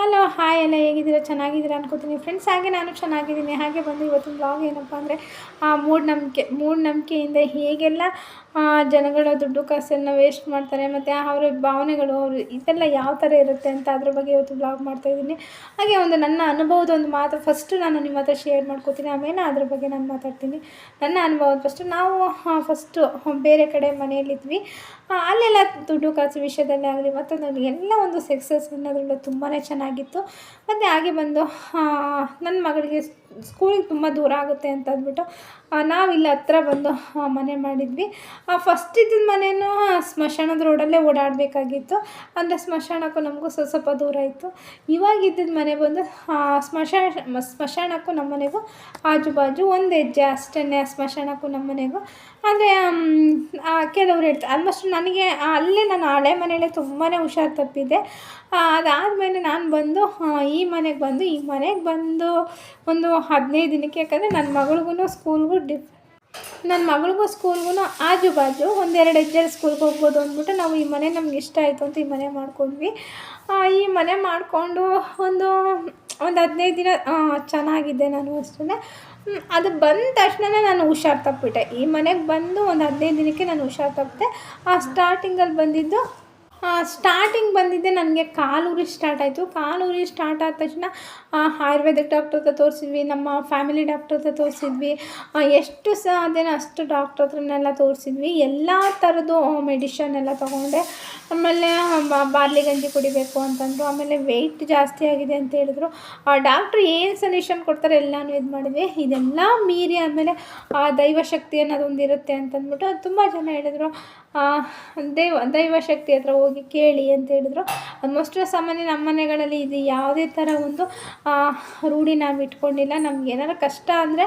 Hello hi ಎಲ್ಲ ಹೇಗಿದ್ದೀರಾ? ಚೆನ್ನಾಗಿದ್ದೀರಾ ಅನ್ಕೋತೀನಿ. ಫ್ರೆಂಡ್ಸ್ ಹಾಗೆ ನಾನು ಚೆನ್ನಾಗಿದ್ದೀನಿ. ಹಾಗೆ ಬಂದು ಇವತ್ತಿನ ಬ್ಲಾಗ್ ಏನಪ್ಪ ಅಂದರೆ, ಆ ಮೂಢನಂಬಿಕೆ ಮೂಢನಂಬಿಕೆಯಿಂದ ಹೇಗೆಲ್ಲ ಜನಗಳ ದುಡ್ಡು ಕಾಸನ್ನು ವೇಸ್ಟ್ ಮಾಡ್ತಾರೆ, ಮತ್ತು ಅವರ ಭಾವನೆಗಳು, ಅವರು ಇದೆಲ್ಲ ಯಾವ ಥರ ಇರುತ್ತೆ ಅಂತ ಅದ್ರ ಬಗ್ಗೆ ಇವತ್ತು ಬ್ಲಾಗ್ ಮಾಡ್ತಾಯಿದ್ದೀನಿ ಹಾಗೆ ಒಂದು ನನ್ನ ಅನುಭವದ ಒಂದು ಮಾತು ಫಸ್ಟು ನಾನು ನಿಮ್ಮ ಹತ್ರ ಶೇರ್ ಮಾಡ್ಕೋತೀನಿ. ಆಮೇಲೆ ಅದ್ರ ಬಗ್ಗೆ ನಾನು ಮಾತಾಡ್ತೀನಿ. ನನ್ನ ಅನುಭವ ಫಸ್ಟು ನಾವು ಫಸ್ಟು ಬೇರೆ ಕಡೆ ಮನೆಯಲ್ಲಿದ್ವಿ ಅಲ್ಲೆಲ್ಲ ದುಡ್ಡು ಕಾಸು ವಿಷಯದಲ್ಲೇ ಆಗಲಿ ಮತ್ತೊಂದು ಎಲ್ಲ ಒಂದು ಸಕ್ಸಸ್ ಅನ್ನೋದ್ರಿಂದ ತುಂಬಾ ಚೆನ್ನಾಗಿತ್ತು ಮತ್ತು ಹಾಗೆ ಬಂದು ನನ್ನ ಮಗಳಿಗೆ ಸ್ಕೂಲಿಗೆ ತುಂಬ ದೂರ ಆಗುತ್ತೆ ಅಂತ ಅಂದ್ಬಿಟ್ಟು ನಾವಿಲ್ಲಿ ಹತ್ರ ಬಂದು ಮನೆ ಮಾಡಿದ್ವಿ. ಫಸ್ಟ್ ಇದ್ದಿದ್ದ ಮನೆಯೂ ಸ್ಮಶಾನದ ರೋಡಲ್ಲೇ ಓಡಾಡಬೇಕಾಗಿತ್ತು. ಅಂದರೆ ಸ್ಮಶಾನಕ್ಕೂ ನಮಗೂ ಸ್ವಲ್ಪ ಸ್ವಲ್ಪ ದೂರ ಇತ್ತು. ಇವಾಗ ಇದ್ದಿದ್ದ ಮನೆ ಬಂದು ಸ್ಮಶಾನ ಸ್ಮಶಾನಕ್ಕೂ ನಮ್ಮ ಮನೆಗೂ ಆಜು ಬಾಜು ಒಂದು ಹೆಜ್ಜೆ ಅಷ್ಟೇ ಸ್ಮಶಾನಕ್ಕೂ ನಮ್ಮ ಮನೆಗೂ. ಕೆಲವ್ರು ಹೇಳ್ತಾರೆ ಆಲ್ಮೋಸ್ಟ್ ನನಗೆ ಅಲ್ಲೇ ನಾನು ಹಳೆ ಮನೆಯಲ್ಲೇ ತುಂಬಾ ಹುಷಾರು ತಪ್ಪಿದ್ದೆ ಅದಾದಮೇಲೆ ನಾನು ಬಂದು ಈ ಮನೆಗೆ ಬಂದು, ಈ ಮನೆಗೆ ಬಂದು ಒಂದು ಹದಿನೈದು ದಿನಕ್ಕೆ, ಯಾಕಂದರೆ ನನ್ನ ಮಗಳಿಗೂ ಸ್ಕೂಲ್ಗೂ ಡಿಫ್ ನನ್ನ ಮಗಳಿಗೂ ಸ್ಕೂಲ್ಗೂ ಆಜು ಬಾಜು ಒಂದೆರಡು ಹೆಜ್ಜೆ ಸ್ಕೂಲ್ಗೆ ಹೋಗ್ಬೋದು ಅಂದ್ಬಿಟ್ಟು ನಾವು ಈ ಮನೆ ನಮ್ಗೆ ಇಷ್ಟ ಆಯಿತು ಅಂತ ಈ ಮನೆ ಮಾಡ್ಕೊಂಡ್ವಿ. ಈ ಮನೆ ಮಾಡಿಕೊಂಡು ಒಂದು ಒಂದು ಹದಿನೈದು ದಿನ ಚೆನ್ನಾಗಿದೆ ನಾನು ಅಷ್ಟೇ ಅದು ಬಂದ ತಕ್ಷಣ ನಾನು ಹುಷಾರು ತಪ್ಪಿಬಿಟ್ಟೆ ಈ ಮನೆಗೆ ಬಂದು ಒಂದು ಹದಿನೈದು ದಿನಕ್ಕೆ ನಾನು ಹುಷಾರು ತಪ್ಪಿದೆ ಆ ಸ್ಟಾರ್ಟಿಂಗಲ್ಲಿ ಬಂದಿದ್ದು ಸ್ಟಾರ್ಟಿಂಗ್ ಬಂದಿದ್ದೆ, ನನಗೆ ಕಾಲೂರಿ ಸ್ಟಾರ್ಟ್ ಆಯಿತು. ಕಾಲೂರಿ ಸ್ಟಾರ್ಟ್ ಆದ ತಕ್ಷಣ ಆಯುರ್ವೇದಿಕ್ ಡಾಕ್ಟ್ರ್ ಹತ್ರ ತೋರಿಸಿದ್ವಿ, ನಮ್ಮ ಫ್ಯಾಮಿಲಿ ಡಾಕ್ಟ್ರ್ ಹತ್ರ ತೋರಿಸಿದ್ವಿ. ಎಷ್ಟು ಸಾಧ್ಯನೋ ಅಷ್ಟು ಡಾಕ್ಟ್ರ್ ಹತ್ರನೆಲ್ಲ ತೋರಿಸಿದ್ವಿ. ಎಲ್ಲ ಥರದ್ದು ಮೆಡಿಷನ್ ಎಲ್ಲ ತೊಗೊಂಡೆ. ಆಮೇಲೆ ಬಾರ್ಲಿ ಗಂಜಿ ಕುಡಿಬೇಕು ಅಂತಂದರು. ಆಮೇಲೆ ವೆಯ್ಟ್ ಜಾಸ್ತಿ ಆಗಿದೆ ಅಂತ ಹೇಳಿದ್ರು. ಆ ಡಾಕ್ಟ್ರು ಏನು ಸಲ್ಯೂಷನ್ ಕೊಡ್ತಾರೆ ಎಲ್ಲನೂ ಇದು ಮಾಡಿದ್ವಿ ಇದೆಲ್ಲ ಮೀರಿ ಆಮೇಲೆ ಆ ದೈವಶಕ್ತಿ ಅನ್ನೋದೊಂದು ಇರುತ್ತೆ ಅಂತಂದ್ಬಿಟ್ಟು ತುಂಬ ಜನ ಹೇಳಿದರು. ದೈವ ದೈವಶಕ್ತಿ ಹತ್ರ ಹೋಗಿ ಕೇಳಿ ಅಂತ ಹೇಳಿದ್ರು. ಆಲ್ಮೋಸ್ಟ್ ಸಾಮಾನ್ಯ ನಮ್ಮ ಮನೆಗಳಲ್ಲಿ ಇದು ಯಾವುದೇ ಥರ ಒಂದು ರೂಢಿ ನಾವು ಇಟ್ಕೊಂಡಿಲ್ಲ. ನಮ್ಗೆ ಏನಾರು ಕಷ್ಟ ಅಂದರೆ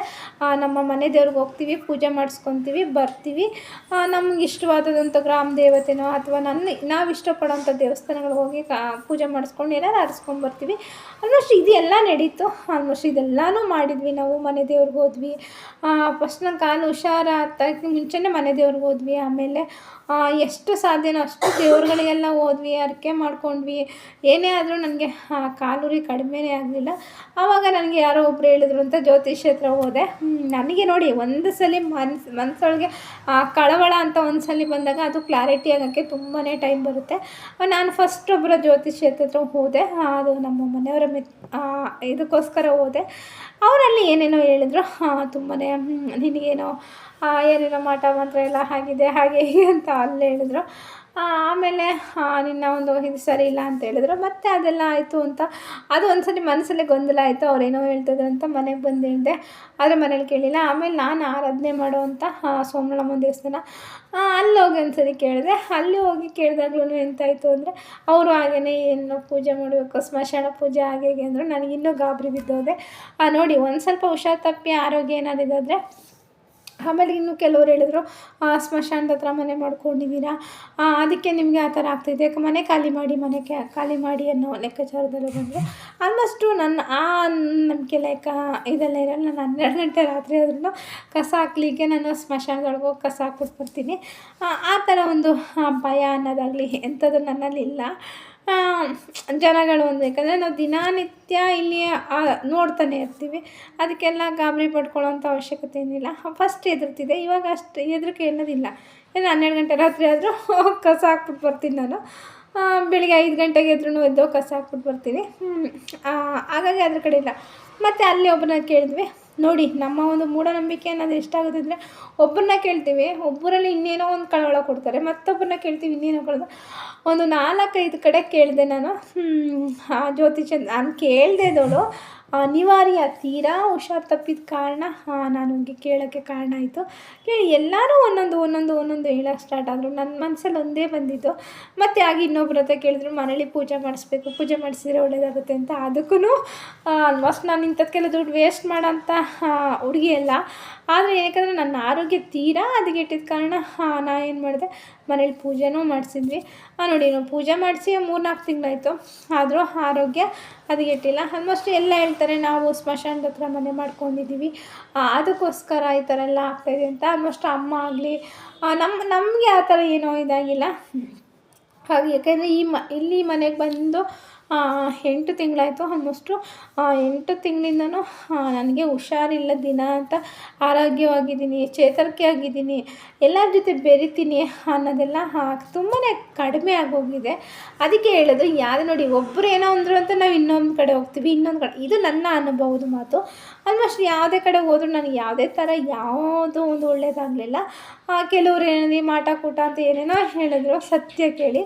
ನಮ್ಮ ಮನೆ ದೇವ್ರಿಗೆ ಹೋಗ್ತೀವಿ, ಪೂಜೆ ಮಾಡಿಸ್ಕೊತೀವಿ, ಬರ್ತೀವಿ. ನಮ್ಗೆ ಇಷ್ಟವಾದದಂಥ ಗ್ರಾಮ ದೇವತೆನೋ ಅಥವಾ ನನ್ನ ನಾವು ಇಷ್ಟಪಡೋಂಥ ದೇವಸ್ಥಾನಗಳಿಗೆ ಹೋಗಿ ಕಾ, ಪೂಜೆ ಮಾಡಿಸ್ಕೊಂಡು ಏನಾರು ಆರಿಸ್ಕೊಂಡು ಬರ್ತೀವಿ. ಆಲ್ಮೋಸ್ಟ್ ಇದೆಲ್ಲ ನಡೀತು. ಆಲ್ಮೋಸ್ಟ್ ಇದೆಲ್ಲನೂ ಮಾಡಿದ್ವಿ ನಾವು. ಮನೆ ದೇವ್ರಿಗೆ ಹೋದ್ವಿ. ಫಸ್ಟ್ ನನ್ನ ಕಾಲು ಹುಷಾರ ಹತ್ತಕ್ಕೆ ಮುಂಚೆನೇ ಮನೆ ದೇವ್ರಿಗೆ ಹೋದ್ವಿ. ಆಮೇಲೆ ಎಷ್ಟು ಸಾಧ್ಯನೋ ಅಷ್ಟು ದೇವ್ರುಗಳಿಗೆಲ್ಲ ಹೋದ್ವಿ, ಅರ್ಕೆ ಮಾಡ್ಕೊಂಡ್ವಿ. ಏನೇ ಆದರೂ ನನಗೆ ಕಾಲುರಿ ಕಡಿಮೆನೇ ಆಗಲಿಲ್ಲ. ಆವಾಗ ನನಗೆ ಯಾರೋ ಒಬ್ರು ಹೇಳಿದ್ರು ಅಂತ ಜ್ಯೋತಿಷ್ಯ ಹತ್ರ ಹೋದೆ. ನನಗೆ ನೋಡಿ ಒಂದು ಸಲ ಮನ್ಸು ಮನಸ್ಸೊಳಗೆ ಕಳವಳ ಅಂತ ಒಂದು ಸಲ ಬಂದಾಗ ಅದು ಕ್ಲಾರಿಟಿ ಆಗೋಕ್ಕೆ ತುಂಬಾ ಟೈಮ್ ಬರುತ್ತೆ. ನಾನು ಫಸ್ಟ್ ಒಬ್ಬರ ಜ್ಯೋತಿಷ್ಯ ಹತ್ರ ಹೋದೆ. ಆ, ಅದು ನಮ್ಮ ಮನೆಯವರ ಮಿತ್ ಇದಕ್ಕೋಸ್ಕರ ಹೋದೆ. ಅವರಲ್ಲಿ ಏನೇನೋ ಹೇಳಿದ್ರು. ತುಂಬಾ ನಿನಗೇನೋ ಆ, ಏನೇನೋ ಮಾಟ ಮಂತ್ರ ಎಲ್ಲ ಆಗಿದೆ ಹಾಗೆ ಹೀಗೆ ಅಂತ ಅಲ್ಲಿ ಹೇಳಿದ್ರು. ಆ, ಆಮೇಲೆ ನಿನ್ನ ಒಂದು ಇದು ಸರಿ ಇಲ್ಲ ಅಂತ ಹೇಳಿದ್ರು. ಮತ್ತೆ ಅದೆಲ್ಲ ಆಯಿತು ಅಂತ, ಅದು ಒಂದ್ಸಲಿ ಮನಸ್ಸಲ್ಲಿ ಗೊಂದಲ ಆಯಿತು. ಅವ್ರೇನೋ ಹೇಳ್ತಿದ್ರು ಅಂತ ಮನೆಗೆ ಬಂದು ಹೇಳಿದೆ. ಆದರೆ ಮನೇಲಿ ಕೇಳಿಲ್ಲ. ಆಮೇಲೆ ನಾನು ಆರಾಧನೆ ಮಾಡೋವಂಥ ಸೋಮನಮ್ಮನ ದೇವಸ್ಥಾನ ಅಲ್ಲಿ ಹೋಗಿ ಒಂದ್ಸರಿ ಕೇಳಿದೆ. ಅಲ್ಲಿ ಹೋಗಿ ಕೇಳಿದಾಗ್ಲೂ ಎಂತಾಯಿತು ಅಂದರೆ, ಅವರು ಹಾಗೇ ಏನು ಪೂಜೆ ಮಾಡಬೇಕು, ಸ್ಮಶಾನ ಪೂಜೆ ಹಾಗೆ ಅಂದರು. ನನಗಿನ್ನೂ ಗಾಬರಿ ಬಿದ್ದೋದೆ. ನೋಡಿ, ಒಂದು ಸ್ವಲ್ಪ ಹುಷಾರು ತಪ್ಪಿ ಆರೋಗ್ಯ ಏನಾದ್ರು ಇದಾದರೆ ಆಮೇಲೆ ಇನ್ನು ಕೆಲವರು ಹೇಳಿದ್ರು ಸ್ಮಶಾನದ ಹತ್ರ ಮನೆ ಮಾಡ್ಕೊಂಡಿದ್ದೀರಾ? ಅದಕ್ಕೆ ನಿಮಗೆ ಆ ಥರ ಆಗ್ತಿದೆ ಯಾಕೆ ಮನೆ ಖಾಲಿ ಮಾಡಿ ಮನೆ ಖಾಲಿ ಮಾಡಿ ಅನ್ನೋ ಲೆಕ್ಕಾಚಾರದಲ್ಲಿ ಬಂದರು ಆಲ್ಮೋಸ್ಟು ನನ್ನ ಆ ನಂಬಿಕೆ ಲೆಕ್ಕ ಇದೆಲ್ಲ ಇರಲ್ಲ. ನಾನು ಹನ್ನೆರಡು ಗಂಟೆ ರಾತ್ರಿ ಆದ್ರೂ ಕಸ ಹಾಕ್ಲಿಕ್ಕೆ ನಾನು ಸ್ಮಶಾನದೊಳಗೆ ಹೋಗಿ ಕಸ ಹಾಕ್ಬಿಟ್ಟು ಬರ್ತೀನಿ. ಆ, ಥರ ಒಂದು ಭಯ ಅನ್ನೋದಾಗಲಿ ಎಂಥದ್ದು ನನ್ನಲ್ಲಿ ಇಲ್ಲ ಜನಗಳು ಒಂದು, ಯಾಕಂದರೆ ನಾವು ದಿನನಿತ್ಯ ಇಲ್ಲಿ ನೋಡ್ತಾನೆ ಇರ್ತೀವಿ. ಅದಕ್ಕೆಲ್ಲ ಗಾಬರಿ ಪಡ್ಕೊಳ್ಳೋಂಥ ಅವಶ್ಯಕತೆ ಏನಿಲ್ಲ. ಫಸ್ಟ್ ಎದುರ್ತಿದೆ ಇವಾಗ ಅಷ್ಟು ಹೆದರಿಕೆ ಅನ್ನೋದಿಲ್ಲ. ಏನು ಹನ್ನೆರಡು ಗಂಟೆ ರಾತ್ರಿ ಆದರೂ ಕಸ ಹಾಕ್ಬಿಟ್ಟು ಬರ್ತೀನಿ ನಾನು. ಬೆಳಿಗ್ಗೆ ಐದು ಗಂಟೆಗೆ ಎದ್ರೂ ಎದ್ದು ಕಸ ಹಾಕ್ಬಿಟ್ಟು ಬರ್ತೀನಿ. ಹಾಗಾಗಿ ಅದ್ರ ಕಡೆ ಇಲ್ಲ. ಮತ್ತು ಅಲ್ಲಿ ಒಬ್ಬನ ಕೇಳಿದ್ವಿ. ನೋಡಿ, ನಮ್ಮ ಒಂದು ಮೂಢನಂಬಿಕೆ ಅನ್ನೋದು ಎಷ್ಟಾಗುತ್ತೆ ಅಂದರೆ ಒಬ್ಬರನ್ನ ಕೇಳ್ತೀವಿ, ಒಬ್ಬರಲ್ಲಿ ಇನ್ನೇನೋ ಒಂದು ಕಳವಳ ಕೊಡ್ತಾರೆ ಮತ್ತೊಬ್ಬರನ್ನ ಕೇಳ್ತೀವಿ ಇನ್ನೇನೋ ಕಳೆದ ಒಂದು ನಾಲ್ಕೈದು ಕಡೆ ಕೇಳಿದೆ ನಾನು. ಆ ಜ್ಯೋತಿಷ್ಯ, ನಾನು ಕೇಳಿದೆ ಇದ್ದವಳು ಅನಿವಾರ್ಯ, ತೀರಾ ಹುಷಾರು ತಪ್ಪಿದ ಕಾರಣ, ಹಾಂ, ನಾನು ಹಂಗೆ ಕೇಳೋಕ್ಕೆ ಕಾರಣ ಆಯಿತು. ಕೇಳಿ, ಎಲ್ಲರೂ ಒಂದೊಂದು ಒಂದೊಂದು ಒಂದೊಂದು ಹೇಳೋಕ್ಕೆ ಸ್ಟಾರ್ಟ್ ಆದರು. ನನ್ನ ಮನಸ್ಸಲ್ಲಿ ಒಂದೇ ಬಂದಿದ್ದು, ಮತ್ತು ಆಗ ಇನ್ನೊಬ್ರ ಹತ್ರ ಕೇಳಿದ್ರು, ಮನೇಲಿ ಪೂಜೆ ಮಾಡಿಸ್ಬೇಕು, ಪೂಜೆ ಮಾಡಿಸಿದ್ರೆ ಒಳ್ಳೇದಾಗುತ್ತೆ ಅಂತ. ಅದಕ್ಕೂ ಆಲ್ಮೋಸ್ಟ್ ನಾನು ಇಂಥದ್ಕೆಲ್ಲ ದುಡ್ಡು ವೇಸ್ಟ್ ಮಾಡೋಂಥ ಹುಡುಗಿ ಅಲ್ಲ. ಆದರೆ ಯಾಕಂದರೆ ನನ್ನ ಆರೋಗ್ಯ ತೀರಾ ಹದಗೆಟ್ಟಿದ ಕಾರಣ, ಹಾಂ, ನಾ ಏನು ಮಾಡಿದೆ, ಮನೇಲಿ ಪೂಜೆನೂ ಮಾಡಿಸಿದ್ವಿ. ನೋಡಿ ನಾವು ಪೂಜೆ ಮಾಡಿಸಿ ಮೂರ್ನಾಲ್ಕು ತಿಂಗಳಾಯಿತು. ಆದರೂ ಆರೋಗ್ಯ ಹದಗೆಟ್ಟಿಲ್ಲ ಆಲ್ಮೋಸ್ಟ್ ಎಲ್ಲ ಹೇಳ್ತಾರೆ, ನಾವು ಸ್ಮಶಾನದ ಹತ್ರ ಮನೆ ಮಾಡ್ಕೊಂಡಿದ್ದೀವಿ. ಅದಕ್ಕೋಸ್ಕರ ಈ ಥರ ಎಲ್ಲ ಆಗ್ತಾಯಿದೆ ಅಂತ. ಆಲ್ಮೋಸ್ಟ್ ಅಮ್ಮ ಆಗಲಿ ನಮ್ಮ ನಮಗೆ ಆ ಥರ ಏನೋ ಇದಾಗಿಲ್ಲ. ಹಾಗೆ, ಯಾಕೆಂದರೆ ಈ ಮ, ಇಲ್ಲಿ ಮನೆಗೆ ಬಂದು ಎಂಟು ತಿಂಗಳಾಯಿತು. ಆಲ್ಮೋಸ್ಟು ಎಂಟು ತಿಂಗಳಿಂದನೂ ನನಗೆ ಹುಷಾರಿಲ್ಲ. ದಿನ ಅಂತ ಆರೋಗ್ಯವಾಗಿದ್ದೀನಿ ಚೇತರಿಕೆ ಆಗಿದ್ದೀನಿ ಎಲ್ಲರ ಜೊತೆ ಬೆರಿತೀನಿ ಅನ್ನೋದೆಲ್ಲ ತುಂಬಾ ಕಡಿಮೆ ಆಗೋಗಿದೆ. ಅದಕ್ಕೆ ಹೇಳೋದು, ಯಾರು ನೋಡಿ ಒಬ್ಬರು ಏನೋ ಅಂದರು ಅಂತ ನಾವು ಇನ್ನೊಂದು ಕಡೆ ಹೋಗ್ತೀವಿ, ಇನ್ನೊಂದು ಕಡೆ. ಇದು ನನ್ನ ಅನುಭವದ ಮಾತು. ಆಲ್ಮೋಸ್ಟ್ ಯಾವುದೇ ಕಡೆ ಹೋದರೂ ನನಗೆ ಯಾವುದೇ ಥರ ಯಾವುದೂ ಒಂದು ಒಳ್ಳೆಯದಾಗಲಿಲ್ಲ ಕೆಲವರು ಏನೇ ಮಾಟ, ಕೂಟ ಅಂತ ಏನೇನೋ ಹೇಳಿದ್ರು, ಸತ್ಯ ಕೇಳಿ.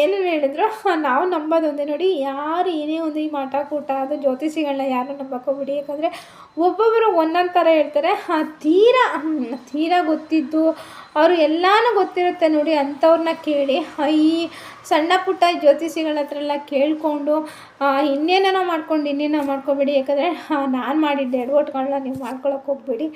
ಏನೇನು ಹೇಳಿದ್ರು? ನಾವು ನಂಬೋದು ಒಂದೇ ನೋಡಿ, ಯಾರು ಏನೇ ಒಂದು ಈ ಮಾಟ ಕೂಟ ಅದು ಜ್ಯೋತಿಷಿಗಳನ್ನ ಯಾರು ನಂಬಕ್ಕೆ ಯಾಕಂದರೆ ಒಬ್ಬೊಬ್ಬರು ಒಂದೊಂದು ಥರ ಹೇಳ್ತಾರೆ. ತೀರಾ ತೀರಾ ಗೊತ್ತಿದ್ದು, ಅವರು ಎಲ್ಲನೂ ಗೊತ್ತಿರುತ್ತೆ ನೋಡಿ ಅಂಥವ್ರನ್ನ ಕೇಳಿ. ಈ ಸಣ್ಣ ಪುಟ್ಟ ಜ್ಯೋತಿಷಿಗಳ ಹತ್ರ ಎಲ್ಲ ಕೇಳಿಕೊಂಡು ಇನ್ನೇನೇನೋ ಮಾಡ್ಕೊಂಡು, ಇನ್ನೇನೋ ಮಾಡ್ಕೊಬೇಡಿ. ಯಾಕಂದರೆ ನಾನು ಮಾಡಿದ್ದೆ ಎಡವಟ್ಗಳನ್ನ ನೀವು ಮಾಡ್ಕೊಳಕ್ಕೆ ಹೋಗ್ಬೇಡಿ.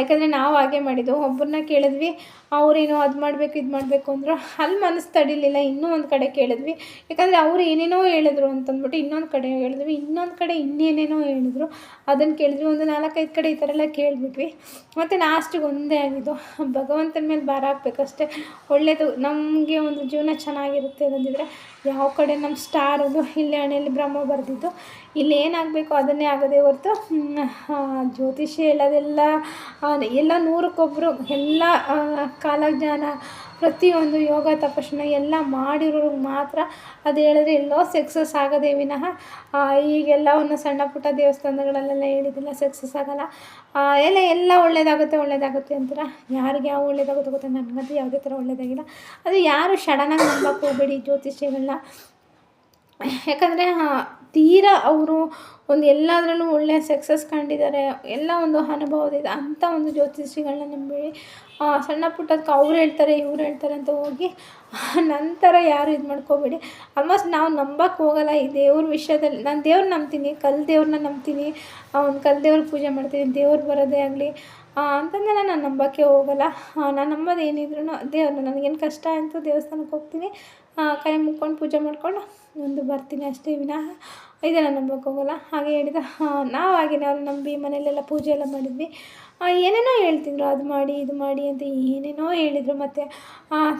ಯಾಕಂದರೆ ನಾವು ಹಾಗೆ ಮಾಡಿದ್ದು. ಒಬ್ಬರನ್ನ ಕೇಳಿದ್ವಿ, ಅವರೇನೋ ಅದು ಮಾಡಬೇಕು, ಇದು ಮಾಡಬೇಕು ಅಂದರು, ಅಲ್ಲಿ ಮನಸ್ಸು ತಡಿಲಿಲ್ಲ ಇನ್ನೂ ಒಂದು ಕಡೆ ಕೇಳಿದ್ವಿ. ಯಾಕಂದರೆ ಅವ್ರು ಏನೇನೋ ಹೇಳಿದ್ರು ಅಂತಂದ್ಬಿಟ್ಟು ಇನ್ನೊಂದು ಕಡೆ ಹೇಳಿದ್ವಿ, ಇನ್ನೊಂದು ಕಡೆ ಇನ್ನೇನೇನೋ ಹೇಳಿದ್ರು. ಅದನ್ನು ಕೇಳಿದ್ವಿ, ಒಂದು ನಾಲ್ಕೈದು ಕಡೆ ಈ ಥರ ಎಲ್ಲ ಕೇಳಿಬಿಟ್ವಿ. ಮತ್ತು ಲಾಸ್ಟಿಗೆ ಒಂದೇ ಆಗಿದ್ದು. ಭಗವಂತನ ಮೇಲೆ ಭಾರ ಹಾಕ್ಬೇಕಷ್ಟೇ ಒಳ್ಳೆಯದು ನಮಗೆ ಒಂದು ಜೀವನ ಚೆನ್ನಾಗಿರುತ್ತೆ ಅಂದಿದ್ರೆ ಯಾವ ಕಡೆ ನಮ್ಮ ಸ್ಟಾರ್ ಅದು, ಇಲ್ಲಿ ಹಣೆಯಲ್ಲಿ ಬ್ರಹ್ಮ ಬರೆದಿದ್ದು. ಇಲ್ಲಿ ಏನಾಗಬೇಕು ಅದನ್ನೇ ಆಗದೆ ಹೊರತು ಜ್ಯೋತಿಷಿ ಹೇಳೋದೆಲ್ಲ ಎಲ್ಲ ನೂರಕ್ಕೊಬ್ಬರು ಎಲ್ಲ ಕಾಲಜ್ಞಾನ ಪ್ರತಿಯೊಂದು ಯೋಗ ತಪಸ್ಸನ್ನ ಎಲ್ಲ ಮಾಡಿರೋರಿಗೆ ಮಾತ್ರ ಅದು ಹೇಳಿದ್ರೆ ಎಲ್ಲೋ ಸಕ್ಸಸ್ ಆಗೋದೇ ವಿನಃ ಈಗೆಲ್ಲವನ್ನು ಸಣ್ಣ ಪುಟ್ಟ ದೇವಸ್ಥಾನಗಳಲ್ಲೆಲ್ಲ ಹೇಳಿದಿಲ್ಲ ಸಕ್ಸಸ್ ಆಗೋಲ್ಲ. ಎಲ್ಲ ಎಲ್ಲ ಒಳ್ಳೇದಾಗುತ್ತೆ ಒಳ್ಳೇದಾಗುತ್ತೆ ಅಂತಾರೆ? ಯಾರಿಗೆ ಯಾವ ಒಳ್ಳೇದಾಗುತ್ತೆ ಗೊತ್ತಾ? ನನಗಂತೂ ಯಾವುದೇ ಥರ ಒಳ್ಳೇದಾಗಿಲ್ಲ. ಅದು ಯಾರು ಸಡನ್ನಾಗಿ ನಂಬಕ್ಕೆ ಹೋಗಬೇಡಿ ಜ್ಯೋತಿಷ್ಯಗಳನ್ನ ಯಾಕಂದರೆ ತೀರಾ ಅವರು ಒಂದು ಎಲ್ಲದರಲ್ಲೂ ಒಳ್ಳೆಯ ಸಕ್ಸಸ್ ಕಂಡಿದ್ದಾರೆ ಎಲ್ಲ ಒಂದು ಅನುಭವದಿದೆ ಅಂಥ ಒಂದು ಜ್ಯೋತಿಷಿಗಳನ್ನ ನಂಬೇಡಿ ಸಣ್ಣ ಪುಟ್ಟದಕ್ಕೆ ಅವ್ರು ಹೇಳ್ತಾರೆ, ಇವ್ರು ಹೇಳ್ತಾರೆ ಅಂತ ಹೋಗಿ, ನಂತರ ಯಾರು ಇದು ಮಾಡ್ಕೋಬೇಡಿ. ಆಲ್ಮೋಸ್ಟ್ ನಾವು ನಂಬಕ್ಕೆ ಹೋಗಲ್ಲ, ಈ ದೇವ್ರ ವಿಷಯದಲ್ಲಿ, ನಾನು ದೇವ್ರನ್ನ ನಂಬ್ತೀನಿ ಕಲ್ ದೇವ್ರನ್ನ ನಂಬ್ತೀನಿ ಒಂದು ಕಲ್ ದೇವ್ರ ಪೂಜೆ ಮಾಡ್ತೀನಿ, ದೇವ್ರು ಬರೋದೇ ಆಗಲಿ ಅಂತಂದೆಲ್ಲ ನಾನು ನಂಬೋಕ್ಕೆ ಹೋಗಲ್ಲ. ನಾನು ನಂಬೋದು ಏನಿದ್ರು ದೇವ್ರನ್ನ ನನಗೇನು ಕಷ್ಟ ಅಂತ ದೇವಸ್ಥಾನಕ್ಕೆ ಹೋಗ್ತೀನಿ ಕೈ ಮುಕ್ಕೊಂಡು ಪೂಜೆ ಮಾಡಿಕೊಂಡು ಒಂದು ಬರ್ತೀನಿ ಅಷ್ಟೇ ವಿನಃ ಇದನ್ನು ನಂಬೋಕ್ಕೋಗಲ್ಲ ಹಾಗೆ ಹೇಳಿದ ನಾವು ಹಾಗೆ ಅವ್ರು ನಂಬಿ ಮನೆಯಲ್ಲೆಲ್ಲ ಪೂಜೆ ಎಲ್ಲ ಮಾಡಿದ್ವಿ. ಏನೇನೋ ಹೇಳ್ತಿದ್ರು, ಅದು ಮಾಡಿ, ಇದು ಮಾಡಿ ಅಂತ ಏನೇನೋ ಹೇಳಿದರು. ಮತ್ತು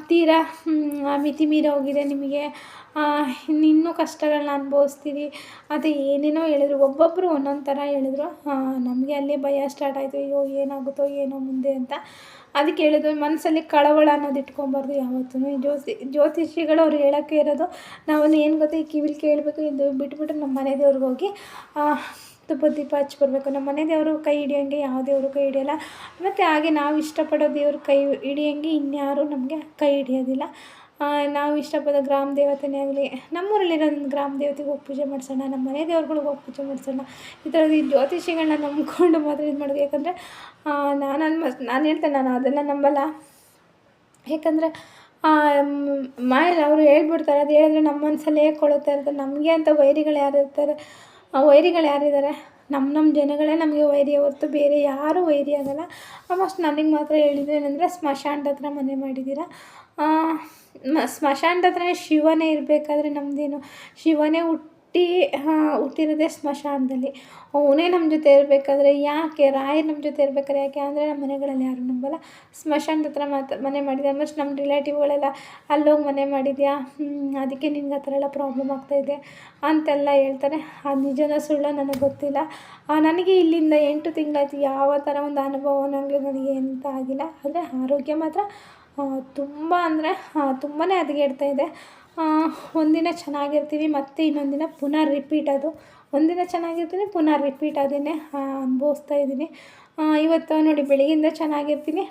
ತೀರಾ ಮಿತಿ ಮೀರಿ ಹೋಗಿದೆ ನಿಮಗೆ. ಇನ್ನೂ ಕಷ್ಟಗಳನ್ನ ಅನುಭವಿಸ್ತೀರಿ. ಅದು ಏನೇನೋ ಹೇಳಿದ್ರು ಒಬ್ಬೊಬ್ಬರು ಒಂದೊಂದು ಥರ ಹೇಳಿದ್ರು. ನಮಗೆ ಅಲ್ಲೇ ಭಯ ಸ್ಟಾರ್ಟ್ ಆಯಿತು. ಅಯ್ಯೋ, ಏನಾಗುತ್ತೋ ಏನೋ ಮುಂದೆ ಅಂತ. ಅದಕ್ಕೆ ಹೇಳಿದ್ರು, ಮನಸ್ಸಲ್ಲಿ ಕಳವಳ ಅನ್ನೋದು ಇಟ್ಕೊಬಾರ್ದು ಯಾವತ್ತೂ ಜ್ಯೋತಿ, ಜ್ಯೋತಿಷಿಗಳು ಅವ್ರು ಹೇಳೋಕ್ಕೆ ಇರೋದು ನಾವು ಏನು ಗೊತ್ತಾ ಈ ಕಿವಿಲಿ ಕೇಳಬೇಕು ಎಂದು ಬಿಟ್ಬಿಟ್ಟು ನಮ್ಮ ಮನೆ ದೇವ್ರಿಗೆ ಹೋಗಿ ತುಪ್ಪ ದೀಪ ಹಚ್ಚಿ ಬರಬೇಕು. ನಮ್ಮ ಮನೆ ದೇವರು ಕೈ ಹಿಡಿಯೋಂಗೆ ಯಾವ ದೇವರು ಕೈ ಹಿಡಿಯೋಲ್ಲ. ಮತ್ತು ಹಾಗೆ ನಾವು ಇಷ್ಟಪಡೋ ದೇವ್ರ ಕೈ ಹಿಡಿಯೋಂಗೆ ಇನ್ಯಾರು ನಮಗೆ ಕೈ ಹಿಡಿಯೋದಿಲ್ಲ. ನಾವು ಇಷ್ಟಪಡೋ ಗ್ರಾಮ ದೇವತೆನೇ ಆಗಲಿ, ನಮ್ಮೂರಲ್ಲಿರೋ ಗ್ರಾಮ ದೇವತೆಗೆ ಹೋಗಿ ಪೂಜೆ ಮಾಡಿಸೋಣ, ನಮ್ಮ ಮನೆ ದೇವ್ರುಗಳಿಗೆ ಹೋಗಿ ಪೂಜೆ ಮಾಡಿಸೋಣ. ಈ ಥರದ ಈ ಜ್ಯೋತಿಷಿಗಳನ್ನ ನಂಬಿಕೊಂಡು ಮಾತ್ರ ಇದು ಮಾಡೋದು. ಯಾಕಂದರೆ ನಾನು ನಾನು ಹೇಳ್ತೇನೆ, ನಾನು ಅದನ್ನು ನಂಬಲ್ಲ. ಯಾಕಂದರೆ ಮಾಯಲ್ಲಿ ಅವರು ಹೇಳ್ಬಿಡ್ತಾರೆ, ಅದು ಹೇಳಿದ್ರೆ ನಮ್ಮ ಮನಸ್ಸಲ್ಲೇ ಕೊಳುತ್ತೆ ಅಂತ. ನಮಗೆ ಅಂತ ವೈರಿಗಳು ಯಾರು ಇರ್ತಾರೆ? ಆ ವೈರಿಗಳು ಯಾರಿದ್ದಾರೆ ನಮ್ಮ ನಮ್ಮ ಜನಗಳೇ ನಮಗೆ ವೈರಿ ಹೊರ್ತು ಬೇರೆ ಯಾರೂ ವೈರಿ ಆಗಲ್ಲ. ಆಲ್ಮೋಸ್ಟ್ ನನಗೆ ಮಾತ್ರ ಹೇಳಿದ್ದೇನೆಂದರೆ ಸ್ಮಶಾನದ ಹತ್ರ ಮನೆ ಮಾಡಿದ್ದೀರಾ ಸ್ಮಶಾನದ ಹತ್ರನೇ ಶಿವನೇ ಇರಬೇಕಾದ್ರೆ ನಮ್ಮದೇನು ಶಿವನೇ ಹುಟ್ಟಿ ಹುಟ್ಟಿರೋದೇ ಸ್ಮಶಾನದಲ್ಲಿ. ಅವನೇ ನಮ್ಮ ಜೊತೆ ಇರಬೇಕಾದ್ರೆ ಯಾಕೆ? ರಾಯರ್ ನಮ್ಮ ಜೊತೆ ಇರ್ಬೇಕಾದ್ರೆ ಯಾಕೆ? ಅಂದರೆ ನಮ್ಮ ಮನೆಗಳಲ್ಲಿ ಯಾರೂ ನಂಬಲ್ಲ. ಸ್ಮಶಾನದ ಹತ್ರ ಮಾತ್ರ ಮನೆ ಮಾಡಿದೆ. ಆಲ್ಮೋಸ್ಟ್ ನಮ್ಮ ರಿಲೇಟಿವ್ಗಳೆಲ್ಲ ಅಲ್ಲೋಗಿ ಮನೆ ಮಾಡಿದ್ಯಾ? ಅದಕ್ಕೆ ನಿನ್ಗೆ ಆ ಥರ ಎಲ್ಲ ಪ್ರಾಬ್ಲಮ್ ಆಗ್ತಾಯಿದೆ ಅಂತೆಲ್ಲ ಹೇಳ್ತಾರೆ. ಆ ನಿಜನೋ ಸುಳ್ಳೋ ನನಗೆ ಗೊತ್ತಿಲ್ಲ. ನನಗೆ ಇಲ್ಲಿಂದ ಎಂಟು ತಿಂಗಳಾಯ್ತು. ಯಾವ ಥರ ಒಂದು ಅನುಭವ ನನಗೆ ಎಂತ ಆಗಿಲ್ಲ. ಆದರೆ ಆರೋಗ್ಯ ಮಾತ್ರ ತುಂಬ ಅಂದರೆ ತುಂಬಾ ಹದಗೆಡ್ತಾ ಇದೆ. ಒಂದಿನ ಚೆನ್ನಾಗಿರ್ತೀವಿ, ಮತ್ತು ಇನ್ನೊಂದಿನ ದಿನ ಪುನಃ ರಿಪೀಟ್ ಅದು. ಒಂದಿನ ಚೆನ್ನಾಗಿರ್ತೀನಿ, ಪುನಃ ರಿಪೀಟ್ ಅದನ್ನೇ ಅನುಭವಿಸ್ತಾ ಇದ್ದೀನಿ. ಇವತ್ತು ನೋಡಿ ಬೆಳಗ್ಗಿಂದ ಚೆನ್ನಾಗಿರ್ತೀನಿ,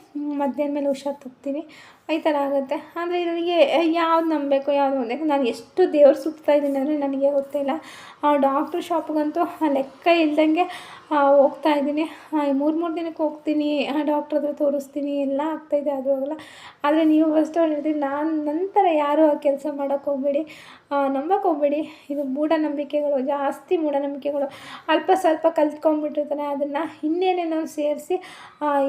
ಮಧ್ಯಾಹ್ನ ಮೇಲೆ ಹುಷಾರು ತಪ್ತೀನಿ. ಈ ಥರ ಆಗುತ್ತೆ. ಆದರೆ ನನಗೆ ಯಾವ್ದು ನಂಬಬೇಕು ಯಾವ್ದು ನಂಬಬೇಕು? ನಾನು ಎಷ್ಟು ದೇವ್ರು ಸುತ್ತಾ ಇದ್ದೀನಿ ಅಂದರೆ ನನಗೆ ಗೊತ್ತಿಲ್ಲ. ಆ ಡಾಕ್ಟ್ರ್ ಶಾಪ್ಗಂತೂ ಲೆಕ್ಕ ಇಲ್ದಂಗೆ ಹೋಗ್ತಾ ಇದ್ದೀನಿ. ಮೂರು ಮೂರು ದಿನಕ್ಕೆ ಹೋಗ್ತೀನಿ ಡಾಕ್ಟ್ರ್ ಹತ್ರ ತೋರಿಸ್ತೀನಿ, ಎಲ್ಲ ಆಗ್ತಾಯಿದೆ ಆದರೂ ಹೋಗಲ್ಲ ಆದರೆ ನೀವು ಫಸ್ಟ್ ಹೇಳ್ತೀನಿ ನಾನು ನಂತರ ಯಾರೂ ಆ ಕೆಲಸ ಮಾಡೋಕ್ಕೆ ಹೋಗಬೇಡಿ. ನಂಬಕ್ಕೆ ಹೋಗಬೇಡಿ. ಇದು ಮೂಢನಂಬಿಕೆಗಳು, ಜಾಸ್ತಿ ಮೂಢನಂಬಿಕೆಗಳು. ಅಲ್ಪ ಸ್ವಲ್ಪ ಕಲ್ತ್ಕೊಂಡ್ಬಿಟ್ಟಿರ್ತಾರೆ ಅದನ್ನು ಇನ್ನೇನೇನೋ ಸೇರಿಸಿ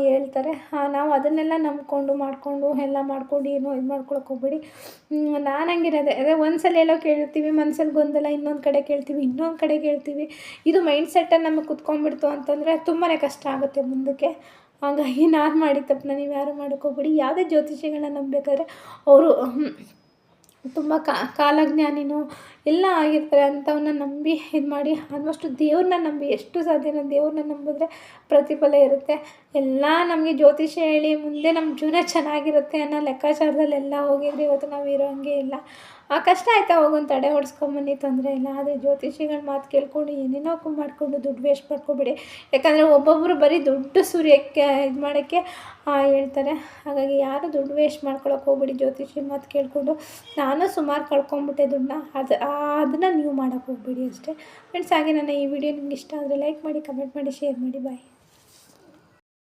ಹೇಳ್ತಾರೆ. ನಾವು ಅದನ್ನೆಲ್ಲ ನಂಬಿಕೊಂಡು, ಮಾಡಿಕೊಂಡು, ಎಲ್ಲ ಮಾಡ್ಕೊಂಡು ಏನೋ ಇದು ಮಾಡ್ಕೊಳಕ್ಕೆ ಹೋಗ್ಬೇಡಿ. ನಾನು ಹಂಗಿರೋದೆ. ಅದೇ ಒಂದು ಸಲ ಎಲ್ಲೋ ಕೇಳ್ತೀವಿ ಮನ್ಸಲ್ಲಿ ಗೊಂದಲ ಇನ್ನೊಂದು ಕಡೆ ಕೇಳ್ತೀವಿ, ಇನ್ನೊಂದು ಕಡೆ ಕೇಳ್ತೀವಿ. ಇದು ಮೈಂಡ್ ಸೆಟ್ಟಲ್ಲಿ ನಮಗೆ ಕುತ್ಕೊಂಡ್ಬಿಡ್ತು ಅಂತಂದರೆ ತುಂಬಾ ಕಷ್ಟ ಆಗುತ್ತೆ ಮುಂದಕ್ಕೆ. ಹಾಗಾಗಿ ನಾನು ಮಾಡಿದ ತಪ್ಪನ್ನ ನೀವು ಯಾರು ಮಾಡೋಕ್ಕೆ ಹೋಗ್ಬೇಡಿ ಯಾವುದೇ ಜ್ಯೋತಿಷಿಗಳನ್ನ ನಂಬಬೇಕಾದ್ರೆ ಅವರು ತುಂಬ ಕಾಲಜ್ಞಾನಿನೋ ಎಲ್ಲ ಆಗಿರ್ತಾರೆ ಅಂಥವನ್ನ ನಂಬಿ ಇದು ಮಾಡಿ ಆಲ್ಮೋಸ್ಟು ದೇವ್ರನ್ನ ನಂಬಿ ಎಷ್ಟು ಸಾಧ್ಯನೋ ದೇವ್ರನ್ನ ನಂಬಿದ್ರೆ ಪ್ರತಿಫಲ ಇರುತ್ತೆ. ಎಲ್ಲ ನಮಗೆ ಜ್ಯೋತಿಷ್ಯ ಹೇಳಿ ಮುಂದೆ ನಮ್ಮ ಜೀವನ ಚೆನ್ನಾಗಿರುತ್ತೆ ಅನ್ನೋ ಲೆಕ್ಕಾಚಾರದಲ್ಲೆಲ್ಲ ಹೋಗಿದ್ರೆ ಇವತ್ತು ನಾವು ಇರೋ ಹಂಗೆ ಇಲ್ಲ. ಆ ಕಷ್ಟ ಆಯ್ತಾ ಹೋಗೊಂದು ತಡೆ ಹೊಡ್ಸ್ಕೊಂಬನ್ನಿ, ತೊಂದರೆ ಇಲ್ಲ. ಆದರೆ ಜ್ಯೋತಿಷಿಗಳ ಮಾತು ಕೇಳ್ಕೊಂಡು ಏನೇನೋ ಮಾಡಿಕೊಂಡು ದುಡ್ಡು ವೇಸ್ಟ್ ಮಾಡ್ಕೊಬಿಡಿ. ಯಾಕಂದರೆ ಒಬ್ಬೊಬ್ಬರು ಬರೀ ದುಡ್ಡು ಸೂರ್ಯಕ್ಕೆ, ಇದು ಮಾಡೋಕ್ಕೆ ಹೇಳ್ತಾರೆ. ಹಾಗಾಗಿ ಯಾರು ದುಡ್ಡು ವೇಸ್ಟ್ ಮಾಡ್ಕೊಳಕ್ಕೆ ಹೋಗ್ಬಿಡಿ. ಜ್ಯೋತಿಷಿ ಮಾತು ಕೇಳಿಕೊಂಡು ನಾನು ಸುಮಾರು ಕಳ್ಕೊಂಬಿಟ್ಟೆ ದುಡ್ಡನ್ನ. ಅದು ಅದನ್ನು ನೀವು ಮಾಡೋಕ್ಕೆ ಹೋಗ್ಬಿಡಿ ಅಷ್ಟೇ. ಫ್ರೆಂಡ್ಸ್ ಹಾಗೆ ನನ್ನ ಈ ವಿಡಿಯೋ ನಿಮ್ಗೆ ಇಷ್ಟ ಆದರೆ ಲೈಕ್ ಮಾಡಿ ಕಮೆಂಟ್ ಮಾಡಿ ಶೇರ್ ಮಾಡಿ. ಬಾಯ್